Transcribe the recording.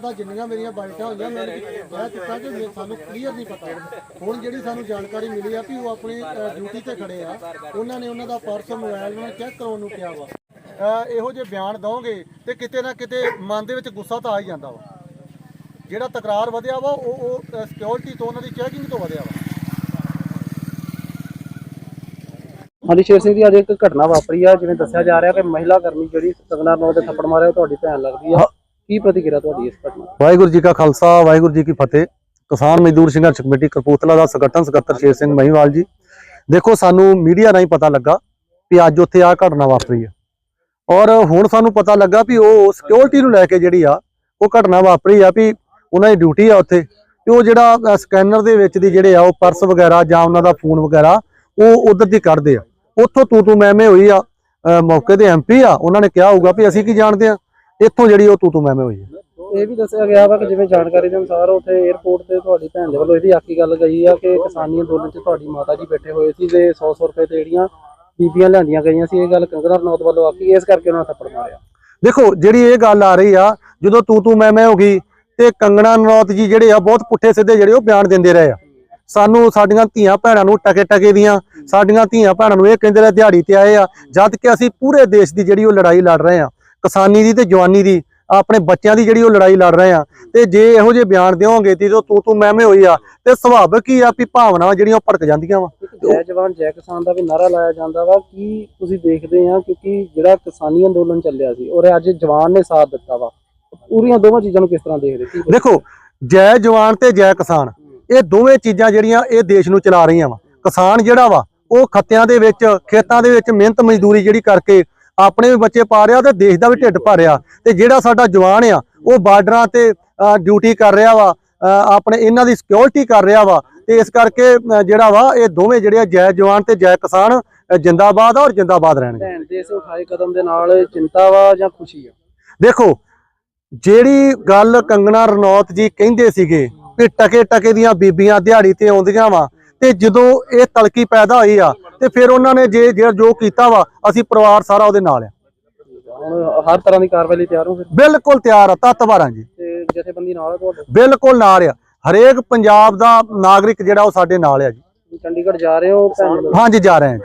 ਤਾਂ ਜਿੰਨੀਆਂ ਮੇਰੀਆਂ ਬਾਈਟਾਂ ਹੋਈਆਂ ਮੈਂ ਕਹਿ ਚੁੱਕਾ ਕਿ ਮੇ- ਸਾਨੂੰ ਕਲੀਅਰ ਨਹੀਂ ਪਤਾ। ਹੁਣ ਜਿਹੜੀ ਸਾਨੂੰ ਜਾਣਕਾਰੀ ਮਿਲੀ ਆ ਵੀ ਉਹ ਆਪਣੀ ਡਿਊਟੀ ਤੇ ਖੜੇ ਆ। ਉਹਨਾਂ ਨੇ ਉਹਨਾਂ ਦਾ ਪਰਸ ਮੋਬਾਈਲ ਨੂੰ ਚੈੱਕ ਕਰਾਉਣ ਨੂੰ ਕਿਹਾ ਵਾ। ਇਹੋ ਜਿਹੇ ਬਿਆਨ ਦਵੋਗੇ ਤੇ ਕਿਤੇ ਨਾ ਕਿਤੇ ਮਨ ਦੇ ਵਿੱਚ ਗੁੱਸਾ ਤਾਂ ਆ ਹੀ ਜਾਂਦਾ ਵਾ। ਜਿਹੜਾ ਤਕਰਾਰ ਵਧਿਆ ਵਾ ਉਹ ਉਹ ਸਿਕਿਉਰਿਟੀ ਤੋਂ ਉਹਨਾਂ ਦੀ ਚੈਕਿੰਗ ਤੋਂ ਵਧਿਆ ਵਾ। ਹਾਂਜੀ ਸ਼ੇਰ ਸਿੰਘ ਜੀ ਅੱਜ ਇੱਕ ਘਟਨਾ ਵਾਪਰੀ ਆ ਜਿਵੇਂ ਦੱਸਿਆ ਜਾ ਰਿਹਾ ਕਿ ਮਹਿਲਾ ਕਰਮੀ ਜਿਹੜੀ ਕੰਗਨਾ ਨੌ ਦੇ ਥੱਪੜ ਮਾਰਿਆ ਤੁਹਾਡੀ ਭੈਣ ਲੱਗਦੀ ਆ। ਕੀ ਪ੍ਰਤੀਕਿਰਿਆ ਤੁਹਾਡੀ ਇਸ ਘਟਨਾ ਵਾਹਿਗੁਰੂ ਜੀ ਕਾ ਖਾਲਸਾ, ਵਾਹਿਗੁਰੂ ਜੀ ਕੀ ਫਤਿਹ। ਕਿਸਾਨ ਮਜ਼ਦੂਰ ਸੰਘਰਸ਼ ਕਮੇਟੀ ਕਪੂਰਥਲਾ ਦਾ ਸੰਗਠਨ ਸਕੱਤਰ ਸ਼ੇਰ ਸਿੰਘ ਮਹੀਵਾਲ ਜੀ। ਦੇਖੋ, ਸਾਨੂੰ ਮੀਡੀਆ ਰਾਹੀਂ ਪਤਾ ਲੱਗਾ ਵੀ ਅੱਜ ਉੱਥੇ ਆ ਘਟਨਾ ਵਾਪਰੀ ਆ। ਔਰ ਹੁਣ ਸਾਨੂੰ ਪਤਾ ਲੱਗਾ ਵੀ ਉਹ ਸਿਕਿਉਰਿਟੀ ਨੂੰ ਲੈ ਕੇ ਜਿਹੜੀ ਆ, ਉਹ ਘਟਨਾ ਵਾਪਰੀ ਆ ਵੀ ਉਹਨਾਂ ਦੀ ਡਿਊਟੀ ਆ ਉੱਥੇ। ਤੇ ਉਹ ਜਿਹੜਾ ਸਕੈਨਰ ਦੇ ਵਿੱਚ ਦੀ ਜਿਹੜੇ ਆ, ਉਹ ਪਰਸ ਵਗੈਰਾ ਜਾਂ ਉਹਨਾਂ ਦਾ ਫੋਨ ਵਗੈਰਾ, ਉਹ ਉਧਰ ਦੀ ਕੱਢਦੇ ਆ। ਉੱਥੋਂ ਤੂੰ ਤੂੰ ਮੈਂ ਹੋਈ ਆ ਮੌਕੇ ਦੇ ਐਮਪੀ ਆ, ਉਹਨਾਂ ਨੇ ਕਿਹਾ ਹੋਊਗਾ ਵੀ ਅਸੀਂ ਕੀ ਜਾਣਦੇ ਆ? ਇੱਥੋਂ ਜਿਹੜੀ ਉਹ ਤੂੰ ਤੂੰ ਮੈਂ ਮੈਂ ਹੋਈ ਆ। ਇਹ ਵੀ ਦੱਸਿਆ ਗਿਆ ਵਾ ਕਿ ਜਿਵੇਂ ਜਾਣਕਾਰੀ ਦੇ ਅਨੁਸਾਰ ਉੱਥੇ 에ਅਰਪੋਰਟ ਤੇ ਤੁਹਾਡੀ ਭੈਣ ਦੇ ਵੱਲੋਂ ਇਹ ਵੀ ਆਖੀ ਗੱਲ ਗਈ ਆ ਕਿ ਕਿਸਾਨੀ ਅੰਦੋਲਨ 'ਚ ਤੁਹਾਡੀ ਮਾਤਾ ਜੀ ਬੈਠੇ ਹੋਏ ਸੀ ਤੇ 100 100 ਰੁਪਏ ਤੇ ਜਿਹੜੀਆਂ ਬੀਬੀਆਂ ਲਿਆਂਦੀਆਂ ਗਈਆਂ ਸੀ। ਇਹ ਗੱਲ ਕੰਗਨਾ ਰਣੌਤ ਵੱਲੋਂ ਆਖੀ ਇਸ ਕਰਕੇ ਉਹਨਾਂ ਥੱਪੜ ਮਾਰਿਆ। ਦੇਖੋ ਜਿਹੜੀ ਇਹ ਗੱਲ ਆ ਰਹੀ ਆ ਜਦੋਂ ਤੂੰ ਤੂੰ ਮੈਂ ਮੈਂ ਹੋ ਗਈ ਤੇ ਕੰਗਣਾ ਨਰੌਤ ਜੀ ਜਿਹੜੇ ਆ ਬਹੁਤ ਪੁੱਠੇ ਸਿੱਧੇ ਜਿਹੜੇ ਉਹ ਬਿਆਨ ਦਿੰਦੇ ਰਹੇ ਆ। ਸਾਨੂੰ ਸਾਡੀਆਂ ਧੀਆਂ ਭੈਣਾਂ ਨੂੰ ਟਕੇ ਟਕੇ ਦੀਆਂ ਸਾਡੀਆਂ ਧੀਆਂ ਭੈਣਾਂ ਨੂੰ ਇਹ ਕਹਿੰਦੇ ਰਹੇ ਦਿਹਾੜੀ ਤੇ ਆਏ ਆ ਜਦ ਕਿ ਅਸੀਂ ਪੂਰੇ ਦੇਸ਼ ਦੀ ਜਿਹੜੀ ਉਹ ਲੜਾਈ ਲੜ ਰਹੇ ਆ। ਕਿਸਾਨੀ ਦੀ ਤੇ ਜਵਾਨੀ ਦੀ ਆਪਣੇ ਬੱਚਿਆਂ ਦੀ ਜਿਹੜੀ ਉਹ ਲੜਾਈ ਲੜ ਰਹੇ ਆ। ਤੇ ਜੇ ਇਹੋ ਜਿਹੇ ਬਿਆਨ ਦਿਓਗੇ ਤੇ ਤੂੰ ਤੂੰ ਮੈਂ ਮੈਂ ਹੋਈ ਆ ਤੇ ਸੁਭਾਵਿਕ ਹੀ ਆ ਵੀ ਭਾਵਨਾਵਾਂ ਜਿਹੜੀਆਂ ਉਹ ਭੜਕ ਜਾਂਦੀਆਂ ਵਾ? ਜੈ ਜਵਾਨ ਜੈ ਕਿਸਾਨ ਦਾ ਵੀ ਨਾਰਾ ਲਾਇਆ ਜਾਂਦਾ ਵਾ ਕੀ ਤੁਸੀਂ ਦੇਖਦੇ ਆ ਕਿਉਂਕਿ ਜਿਹੜਾ ਕਿਸਾਨੀ ਅੰਦੋਲਨ ਚੱਲਿਆ ਸੀ ਔਰ ਅੱਜ ਜਵਾਨ ਨੇ ਸਾਥ ਦਿੱਤਾ ਵਾ। ਪੂਰੀਆਂ ਦੋਵਾਂ ਚੀਜ਼ਾਂ ਨੂੰ ਕਿਸ ਤਰ੍ਹਾਂ ਦੇਖਦੇ? ਦੇਖੋ ਜੈ ਜਵਾਨ ਤੇ ਜੈ ਕਿਸਾਨ ਇਹ ਦੋਵੇਂ ਚੀਜ਼ਾਂ ਜਿਹੜੀਆਂ ਇਹ ਦੇਸ਼ ਨੂੰ ਚਲਾ ਰਹੀਆਂ ਵਾ। ਕਿਸਾਨ ਜਿਹੜਾ ਵਾ ਉਹ ਖੱਤਿਆਂ ਦੇ ਵਿੱਚ ਖੇਤਾਂ ਦੇ ਵਿੱਚ ਮਿਹਨਤ ਮਜ਼ਦੂਰੀ ਜਿਹੜੀ ਕਰਕੇ ਆਪਣੇ ਵੀ ਬੱਚੇ ਪਾ ਰਿਹਾ ਤੇ ਦੇਸ਼ ਦਾ ਵੀ ਢਿੱਡ ਭਰ ਰਿਹਾ। ਤੇ ਜਿਹੜਾ ਸਾਡਾ ਜਵਾਨ ਆ ਉਹ ਬਾਰਡਰਾਂ ਤੇ ਡਿਊਟੀ ਕਰ ਰਿਹਾ ਵਾ ਆਪਣੇ ਇਹਨਾਂ ਦੀ ਸਿਕਿਉਰਿਟੀ ਕਰ ਰਿਹਾ ਵਾ। ਤੇ ਇਸ ਕਰਕੇ ਜਿਹੜਾ ਵਾ ਇਹ ਦੋਵੇਂ ਜਿਹੜੇ ਆ ਜੈ ਜਵਾਨ ਤੇ ਜੈ ਕਿਸਾਨ ਜਿੰਦਾਬਾਦ ਔਰ ਜਿੰਦਾਬਾਦ ਰਹਿਣਗੇ। ਭੈਣ ਦੇ ਇਸ ਉਠਾਏ ਕਦਮ ਦੇ ਨਾਲ ਚਿੰਤਾ ਵਾ ਜਾਂ ਖੁਸ਼ੀ ਆ? ਦੇਖੋ ਜਿਹੜੀ ਗੱਲ ਕੰਗਣਾ ਰਣੌਤ ਜੀ ਕਹਿੰਦੇ ਸੀਗੇ ਕਿ ਟਕੇ ਟਕੇ ਦੀਆਂ ਬੀਬੀਆਂ ਦਿਹਾੜੀ ਤੇ ਆਉਂਦੀਆਂ ਵਾ ਤੇ ਜਦੋਂ ਇਹ ਤਲਕੀ ਪੈਦਾ ਹੋਈ ਆ ਤੇ ਫਿਰ ਉਹਨਾਂ ਨੇ ਜੇ ਜੇ ਜੋ ਕੀਤਾ ਵਾ ਅਸੀਂ ਪਰਿਵਾਰ ਸਾਰਾ ਉਹਦੇ ਨਾਲ ਆ। ਹੁਣ ਹਰ ਤਰ੍ਹਾਂ ਦੀ ਕਾਰਵਾਈ ਲਈ ਤਿਆਰ ਹੋ ਫਿਰ? ਬਿਲਕੁਲ ਤਿਆਰ ਆ ਤਤਵਾਰਾਂ ਜੀ। ਤੇ ਜਥੇਬੰਦੀ ਨਾਲ ਆ ਤੁਹਾਡੇ? ਬਿਲਕੁਲ ਨਾਲ ਆ। ਹਰੇਕ ਪੰਜਾਬ ਦਾ ਨਾਗਰਿਕ ਜਿਹੜਾ ਉਹ ਸਾਡੇ ਨਾਲ ਆ ਜੀ। ਚੰਡੀਗੜ੍ਹ ਜਾ ਰਹੇ ਹੋ ਹਾਂਜੀ ਜਾ ਰਹੇ ਹਾਂ